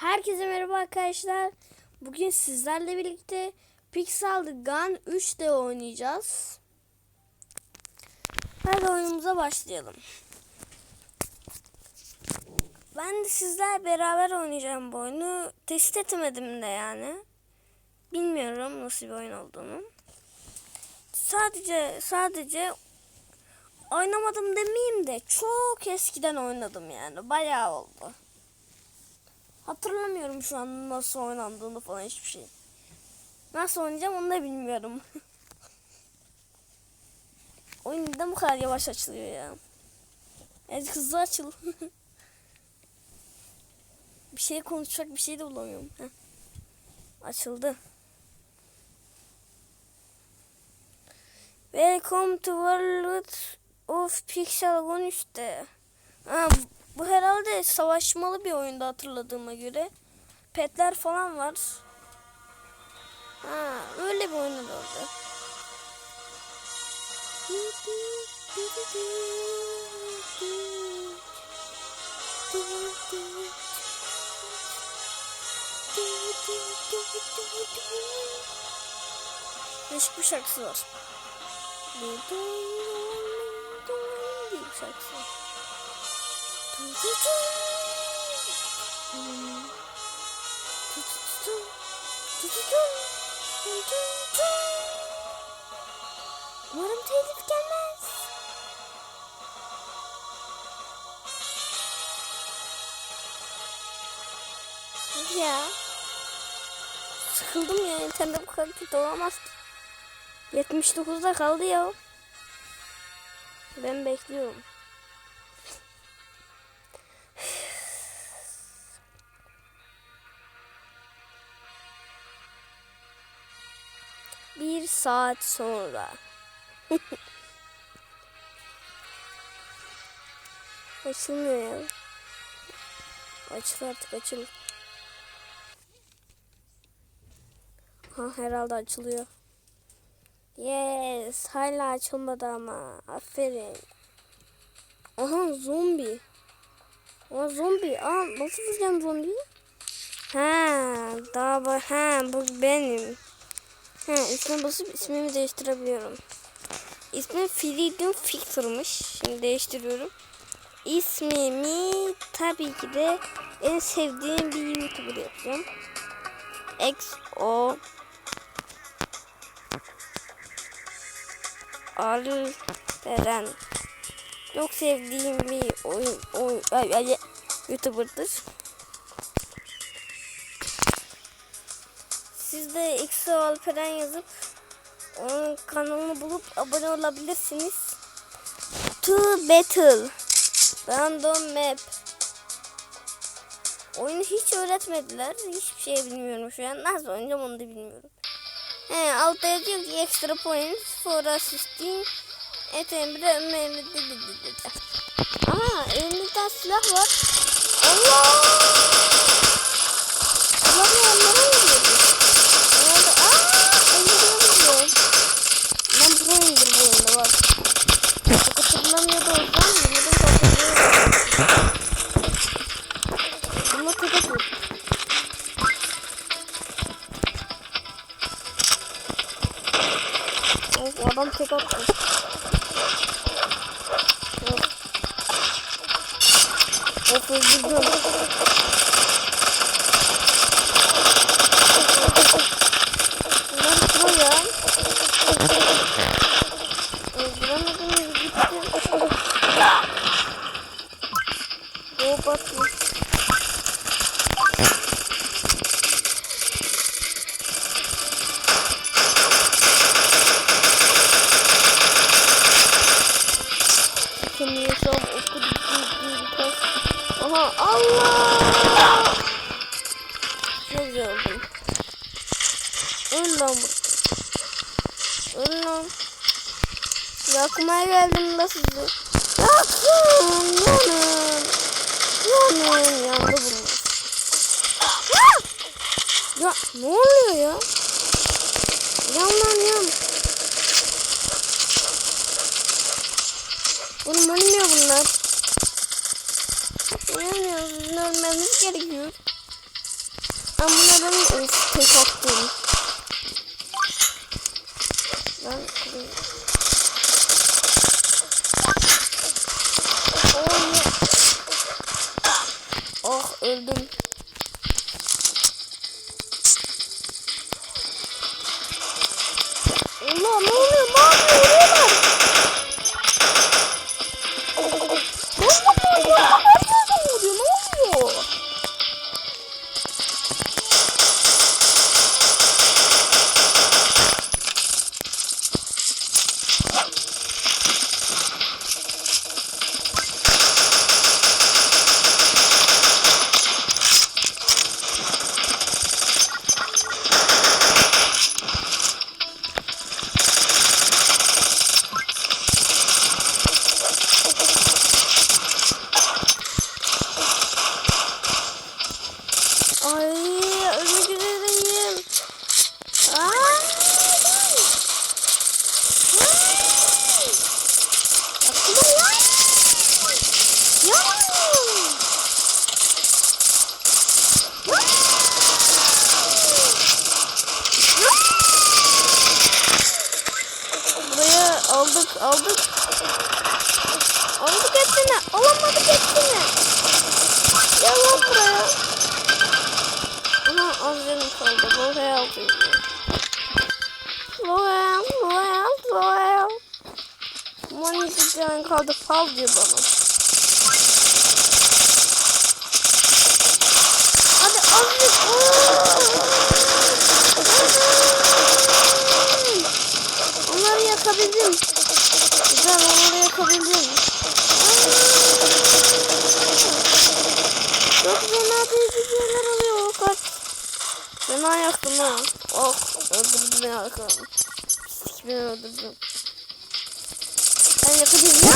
Herkese merhaba arkadaşlar. Bugün sizlerle birlikte Pixel Gun 3D oynayacağız. Hadi oyunumuza başlayalım. Ben de sizler beraber oynayacağım bu oyunu. Test etmedim de yani. Bilmiyorum nasıl bir oyun olduğunu. Sadece sadece oynamadım demeyeyim de çok eskiden oynadım yani. Bayağı oldu. Hatırlamıyorum şu an nasıl oynandığını falan hiçbir şey. Nasıl oynayacağım onu da bilmiyorum. Oyun neden bu kadar yavaş açılıyor ya? Evet hızlı açıl. bir şey konuşacak bir şey de bulamıyorum. Heh. Açıldı. Welcome to World of Pixel 13'te. Ha, bu herhalde savaşmalı bir oyunda hatırladığıma göre. Petler falan var. Ha, öyle bir oyun oldu. Değişik bir şarkısı var. diye bir şarkısı var. Umarım telif gelmez. Ya. Sıkıldım ya. İnternet bu kadar kötü olamaz ki. 79'da kaldı ya. Ben bekliyorum. Bir saat sonra. Açılmıyor ya. Açıl artık açıl. Ha herhalde açılıyor. Yes, hala açılmadı ama. Aferin. Aha zombi. Aa zombi. Aa nasıl vuracağım zombiyi? Ha, daha var. Ha bu benim. Ha üstüne basıp ismimi değiştirebiliyorum. İsmim Freedom Fixer'mış. Şimdi değiştiriyorum. İsmimi tabii ki de en sevdiğim bir YouTuber yapacağım. XO Alperen Çok sevdiğim bir oyun, oyun ay, ay, YouTuber'dır. De XO yazıp onun kanalını bulup abone olabilirsiniz. To Battle Random Map Oyunu hiç öğretmediler. Hiçbir şey bilmiyorum şu an. Nasıl oynayacağım onu da bilmiyorum. He, altta yazıyor ki extra points for assisting et emre emre Aha elimizde silah var. Allah! Onlara mı Of öldürdüm. Bunlar Ne güzel oldum. Öl lan bu. Öl lan. Yakmaya geldim da sizi. Yakın! Yanın! Yanın! Yandı bunlar. Ya ne oluyor ya? Yan lan yan. Oğlum ölmüyor bunlar. Ölmüyor. Ölmemiz gerekiyor. Ben bunların tek attım. Ben kaldı. Fal diyor bana. Hadi azıcık. Onları yakabildim. Güzel onları yakabildim. Çok fena şeyler oluyor. Kaç. Fena yaktım ha. Oh öldürdüm ya. Pislik beni öldürdüm. Ben yakacağım ya.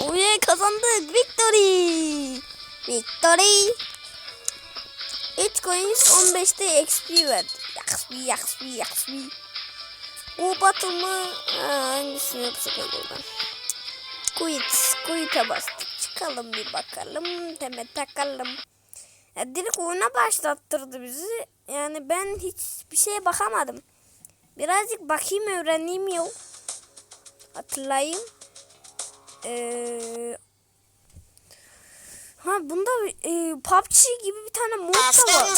Oye kazandık. Victory. Victory. 3 coins 15'te XP verdi. XP, XP, XP. Bu batımı ha, hangisini yapsak acaba? Quit, quit'e bastık. Çıkalım bir bakalım. Teme takalım. Ya direkt oyuna başlattırdı bizi. Yani ben hiç bir şeye bakamadım. Birazcık bakayım öğreneyim yok. Hatırlayayım. Ee, ha bunda e, PUBG gibi bir tane mod da var.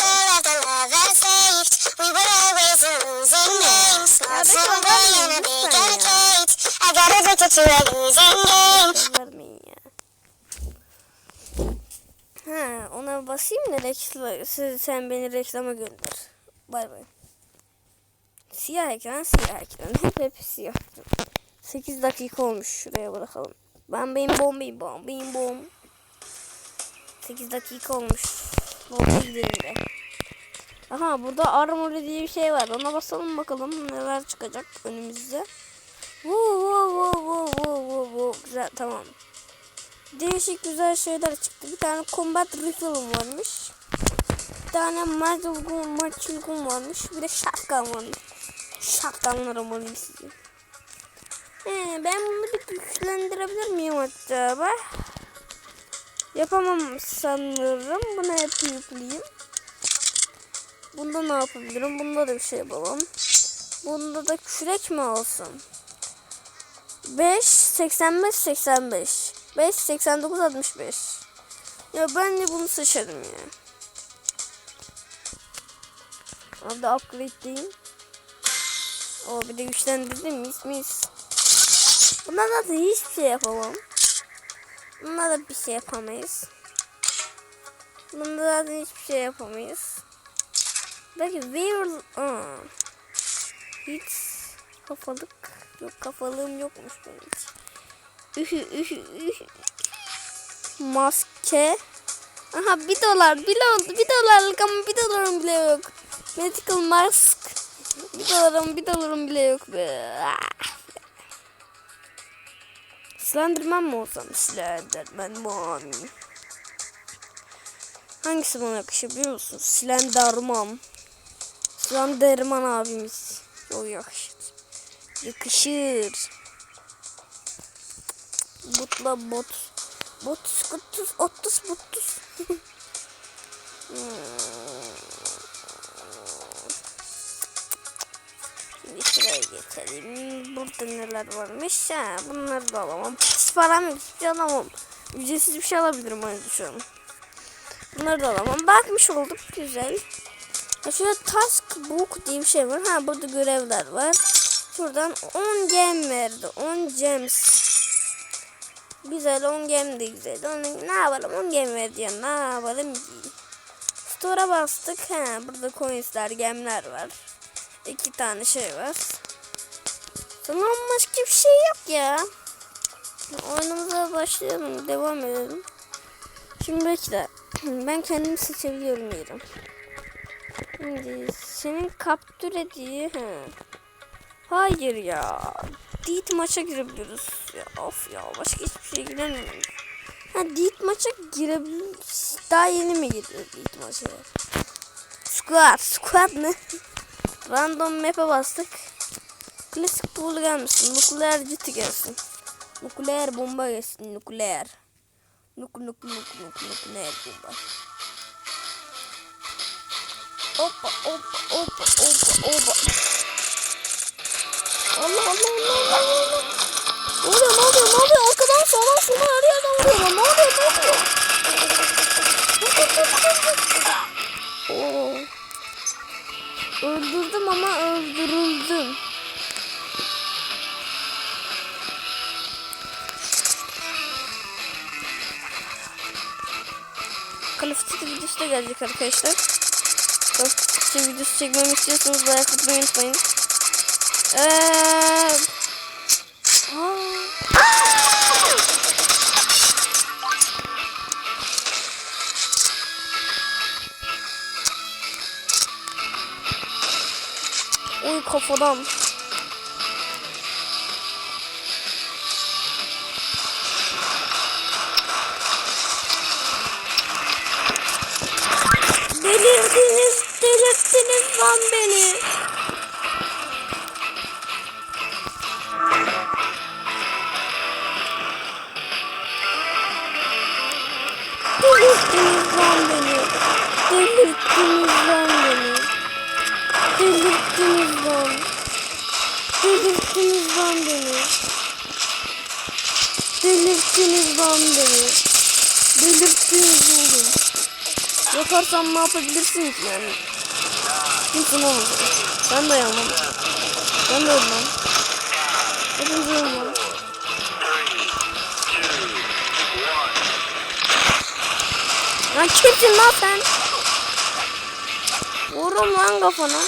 Vermeyin ya. Ha, ona basayım da siz- sen beni reklama gönder. Bay bay. Siyah ekran, siyah ekran. Hep hep siyah. 8 dakika olmuş. Şuraya bırakalım. Ben benim bom benim bom benim bom. 8 dakika olmuş. Bomba gidelim de. Aha burada armory diye bir şey var. Ona basalım bakalım neler çıkacak önümüzde. Woo, woo, woo, woo, woo, woo. Güzel tamam. Değişik güzel şeyler çıktı. Bir tane combat rifle'ım varmış. Bir tane muzzle gun, machine gun varmış. Bir de shotgun varmış. Shotgunlarım alayım size. He, ben bunu bir güçlendirebilir miyim acaba? Yapamam sanırım. Buna hep yükleyeyim. Bunda ne yapabilirim? Bunda da bir şey yapalım. Bunda da kürek mi olsun? 5 85 85 5 89 65 Ya ben de bunu seçerim ya. Abi upgrade diyeyim. O bir de güçlendirdim mis mis. Buna da hiçbir şey yapamam. Buna da bir şey yapamayız. Bunda zaten hiçbir şey yapamayız. Belki Weird... Aa. Hiç kafalık yok kafalığım yokmuş benim hiç. Ühü ühü ühü. Maske. Aha bir dolar bile oldu. Bir dolarlık ama bir dolarım bile yok. Medical mask. Bir dolarım bir dolarım bile yok be. Slenderman mi olsam? Slenderman man. Hangisi bana yakışır biliyor musun? Slenderman. Slenderman abimiz. O yakışır. Yakışır. Butla bot. Botus kutus otus butus. Şimdi şuraya geçelim. Burada neler varmış? Ha, bunları da alamam. Hiç param yok. Hiçbir şey alamam. Ücretsiz bir şey alabilirim hani şu. Bunları da alamam. Bakmış olduk. Güzel. Ha, şurada task book diye bir şey var. Ha burada görevler var. Şuradan 10 gem verdi. 10 gems. Güzel 10 gem de güzel. Onu ne yapalım 10 gem ya. Ne yapalım ki? Store'a bastık. Ha burada coinsler, gemler var. İki tane şey var. Tamam başka bir şey yok ya. Oyunumuza başlayalım. Devam edelim. Şimdi bekle. Ben kendimi seçebiliyorum yerim. Şimdi senin kaptür ediği he. Hayır ya. Deet maça girebiliyoruz. Of ya başka hiçbir şey giremiyoruz. Ha Deet maça girebiliriz. Daha yeni mi giriyor Deet maça? Squad. Squad ne? Random map'e bastık. Klasik pool gelmesin. Nukleer ciddi gelsin. Nukleer bomba gelsin. Nukleer. Nuk nuk nuk nuk nukleer bomba. Hoppa hoppa hoppa hoppa hoppa. Allah Allah Allah Allah. Ne oluyor ne oluyor ne oluyor? Arkadan sağdan sola her yerden vuruyorlar. Ne oluyor ne oluyor? Öldürdüm ama öldürüldüm. Call of Duty videosu da gelecek arkadaşlar. Call of Duty videosu çekmemi istiyorsanız like atmayı unutmayın. Eee... kafadan. Delirdiniz, delirttiniz lan beni. Yaparsam ne yapabilirsiniz yani? Kimsin oğlum? Ben de yanmam. Ben de ölmem. Hepiniz ölmem. Lan kimsin lan sen? Vururum lan kafana.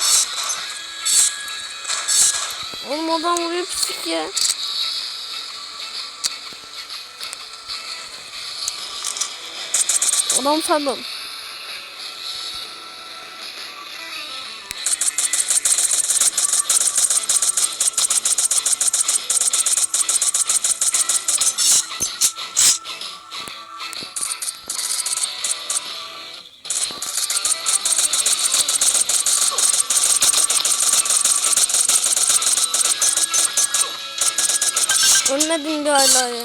Oğlum adam vuruyor pislik ya. Adam sandım. Ölmedim bir hala ya.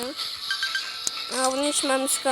Aa bunu hiç mermisi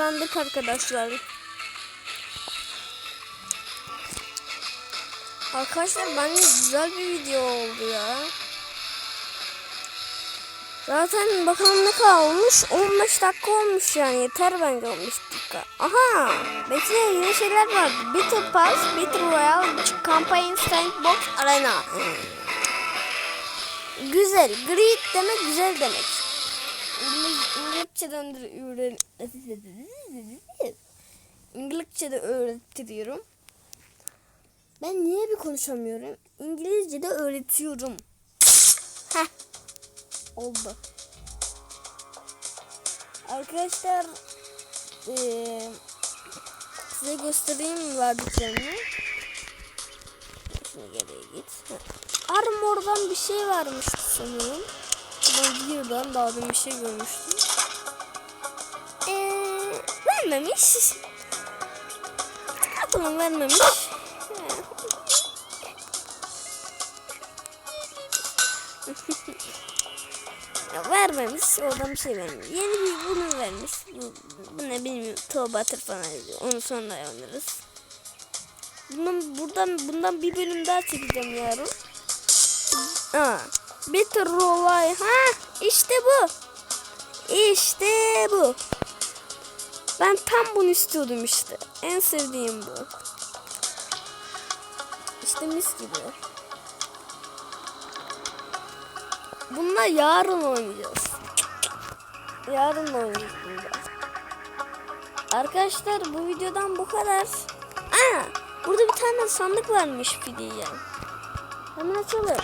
kazandık arkadaşlar. Arkadaşlar bence güzel bir video oldu ya. Zaten bakalım ne kadar olmuş? 15 dakika olmuş yani. Yeter bence 15 dakika. Aha! Bekle yeni şeyler var. Battle Pass, Battle Royale, Campaign Sandbox Arena. Güzel. Great demek güzel demek. İngiliz, İngilizce döndür İngilizce de öğretiyorum. Ben niye bir konuşamıyorum? İngilizce de öğretiyorum. Heh. Oldu. Arkadaşlar eee, size göstereyim verdiklerini. Şimdi geriye git. Armor'dan bir şey vermişti sanırım. Ben videodan daha dün bir şey görmüştüm. Eee vermemiş. Yapalım vermemiş. Vermemiş. Oradan bir şey vermiş. Yeni bir bunu vermiş. Bu, bu ne bilmiyorum. Tuğba Batır falan yazıyor. Onu sonra oynarız. Bundan, buradan, bundan bir bölüm daha çekeceğim yarın. Ha. Bitter Rollay. Ha işte bu. İşte bu. Ben tam bunu istiyordum işte. En sevdiğim bu. İşte mis gibi. Bununla yarın oynayacağız. Yarın oynayacağız bunda. Arkadaşlar bu videodan bu kadar. Aa, burada bir tane sandık varmış Fidi'ye. Hemen açalım.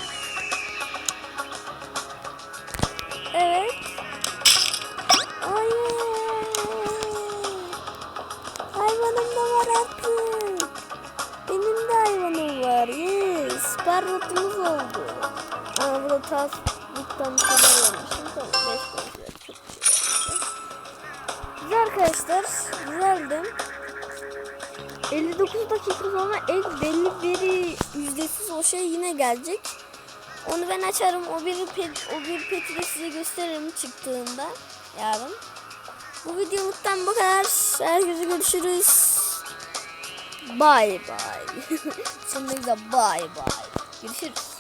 Aa burada tas lütfen bir şeyler. Tamam 5 kontrol. Çok güzel. Arkadaşlar. Güzeldi. 59 dakika sonra ek belli veri ücretsiz o şey yine gelecek. Onu ben açarım. O bir pet, o bir peti de size gösteririm çıktığında yarın. Bu videoluktan bu kadar. Herkese görüşürüz. Bye bye. Sonunda bye bye. Görüşürüz.